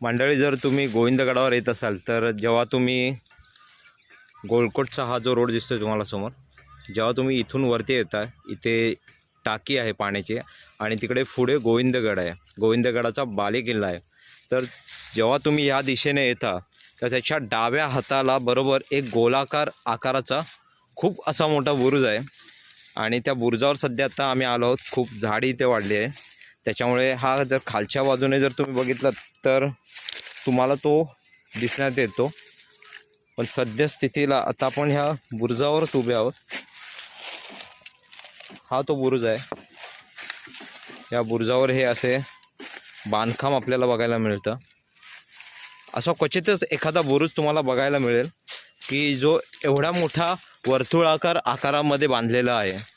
मंडळी जर तुम्ही गोविंदगडावर येत असाल तर जेव्हा तुम्ही गोलकोटचा हा जो रोड दिसतोय तुम्हाला समोर जेव्हा तुम्ही इथून वरती येता इथे टाकी आहे पाण्याची आणि तिकडे पुढे गोविंदगड आहे. गोविंदगडाचा बालेकिल्ला आहे. तर जेव्हा तुम्ही या दिशेने येता तर त्याच्या डाव्या हाताला बरोबर एक गोलाकार आकाराचा खूप असा मोठा बुरुज आहे. आणि त्या बुरुजावर सध्या आता आम्ही आलो आहोत. खूप झाडी इथे वाढली आहे. त्याच्यामुळे हा जर खालच्या बाजूने जर तुम्ही बघितलं तर तुम्हाला तो दिसण्यात येतो. पण सद्यस्थितीला आता आपण ह्या बुरुजावरच उभे आहोत. हा तो बुरुज आहे. या बुरुजावर हे असे बांधकाम आपल्याला बघायला मिळतं. असा क्वचितच एखादा बुरुज तुम्हाला बघायला मिळेल की जो एवढा मोठा वर्तुळाकार आकारामध्ये बांधलेला आहे.